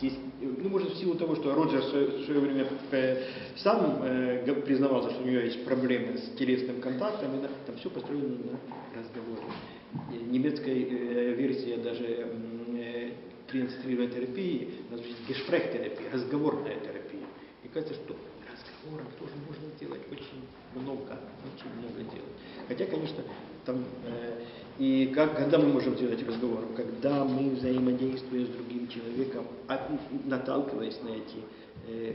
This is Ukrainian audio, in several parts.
Здесь, ну, может, в силу того, что Роджер в свое, время э, сам э, признавался, что у него есть проблемы с телесным контактом, и там все построено на разговоре. Немецкая э, версия даже э, трансцентрированной терапии называется гешпрехтерапия, разговорная терапия. И кажется, что разговором тоже можно сделать очень много, очень много делать. Хотя, конечно, там э, и как, когда мы можем делать разговор? Когда мы взаимодействуем с другим человеком, а, наталкиваясь на эти э,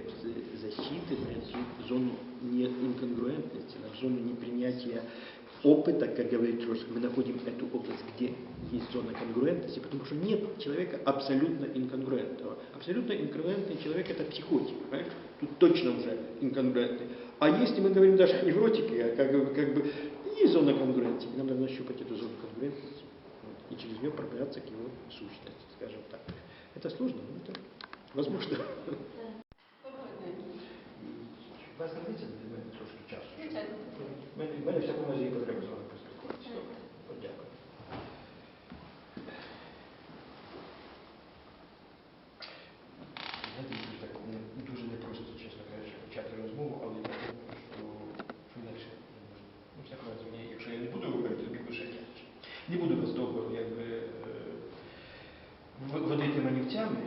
защиты, на эту зону неинконгруентности, на зону непринятия опыта, как говорит Рос, мы находим эту область, где есть зона конгруентности, потому что нет человека абсолютно инконгруентного. Абсолютно инконгруентный человек – это психотик, понимаешь? Тут точно уже инконгруентный. А если мы говорим даже о невротике, как, как бы есть зона конгруентности, нам надо нащупать эту зону конгруентности вот, и через нее пробираться к его сущности, скажем так. Это сложно, но это возможно. Вас знадобиться для мене трошки часу? мене, в мене в Не буду вас довго якби, е, водити манівцями,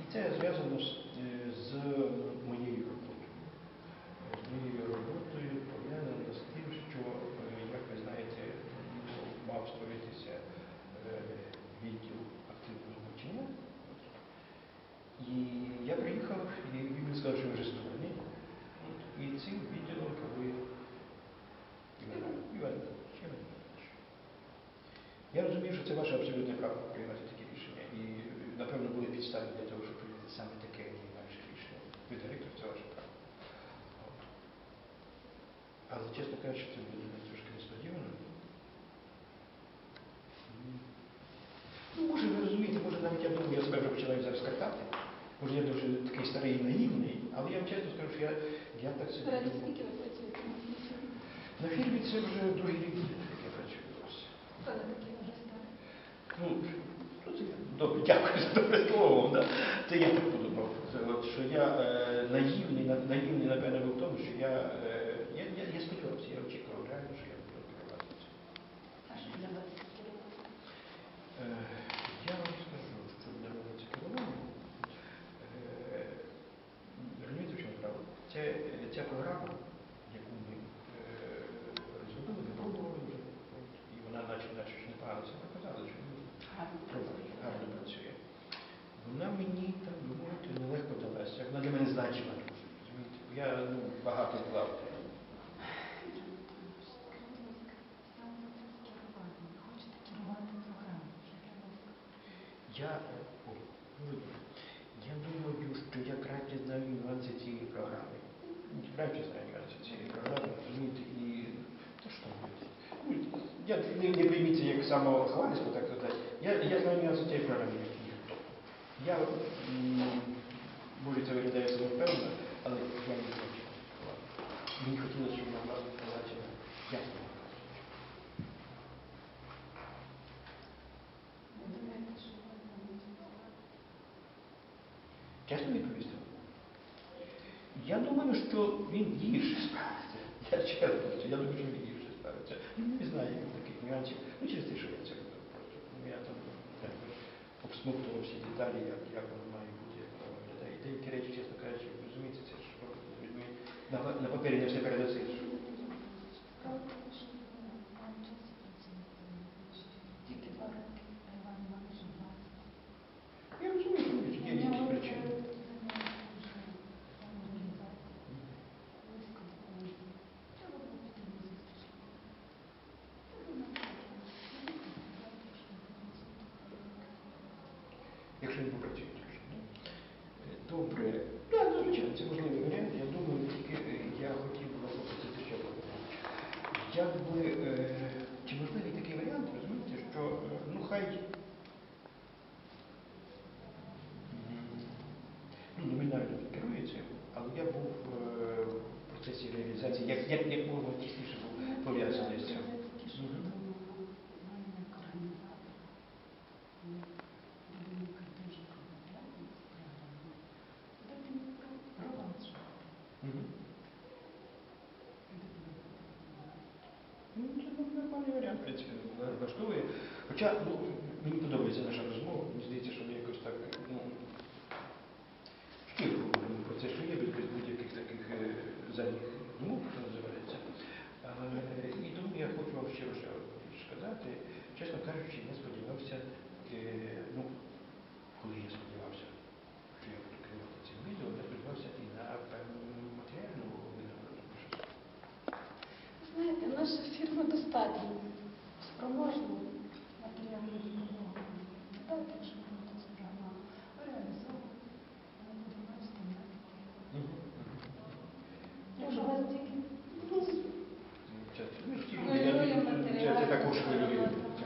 і це зв'язано з, е, з моєю роботою. З моєю роботою пов'язано з тим, що, е, як ви знаєте, ну, мав створитися відділ активного навчання. І я приїхав, і він сказав, що вже створений. І цим відділом керує Іван. Я розумію, що це ваше абсолютне право приймати такі рішення. І, напевно, були підстави для того, щоб прийняти саме таке а не інакше рішення. Ви директор, це ваше право. От. Але, чесно кажучи, це було для мене трошки несподівано. М. Ну, може, ви розумієте, може навіть я думаю, я себе вже починаю зараз картати. Може, я дуже такий старий і наївний, але я вам чесно скажу, що я, я так собі Раді, думав. скільки ви працюєте на фірмі? На фірмі це вже другий рік, Ну, це я. Добре, дякую за добре слово. Да. Це я так подумав. Це от, що я е, наївний, на- наївний, напевно, був в тому, що я, е, я, я, я сподівався, я очікував реально, що я буду керувати. А що для вас? Е, Я вам скажу, що для мене це керування. Е, Розумієте, в чому справа? Це, е, ця програма, Я, е, о, дуже добре. я думаю, що я краще знаю нюанси цієї програми. Краще знаю нюанси цієї програми, розумієте, і то що робити? Ну, я не, не прийміться як самохвальство, так сказати. Я, я знаю нюанси цієї програми, як ніхто. Я, м, може, це виглядає самовпевнено, Чесно відповісти? Я думаю, що він гірше справиться. Я чесно, я думаю, що він гірше справиться. Він не знає таких нюансів. Ну, через те, що я це робив просто. Ну, я там якби обсмоктував всі деталі, як, як воно має бути, як воно виглядає. І деякі речі, чесно кажучи, розумієте, це ж людьми. На, на папері не все передасиш. Тільки два роки, а Іван Іванович 20. Я розумію, що є якісь причини. Якщо він попрацює. Е, Добре. Так, ну, звичайно, це можливий варіант. Я думаю, тільки е, я хотів би вас попросити ще одне. Якби, е, чи можливий такий варіант, розумієте, що е, ну хай ну, номінально він керує цим, але я був в процесі реалізації, як, як, як можна тісніше був пов'язаний з цим. Мгм. Принципі, влаштовує. Хоча ну, мені подобається наша розмова, мені здається, що ми якось так ну, щиро про це, що є без, будь-яких таких е, задніх думок, що називається. Е, і тому я хочу вам ще сказати, чесно кажучи, не сподівався, е, ну, коли я сподівався, що я буду керувати цим відео, я сподівався і на певну матеріальну винагороду. Знаєте, наша фірма достатньо спроможна матеріальну допомогу. Дайте, щоб ми цю програму реалізовували. Ми будемо вести на Якщо у вас тільки ну, Це, ну, ті